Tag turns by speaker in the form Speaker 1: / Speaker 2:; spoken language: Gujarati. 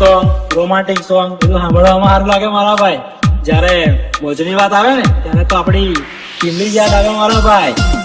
Speaker 1: સોંગ રોમાન્ટિક સોંગ બધું સાંભળવામાં સારું લાગે મારા ભાઈ. જ્યારે મોજની વાત આવે ને, ત્યારે તો આપણી ટીમની યાદ આવે મારા ભાઈ.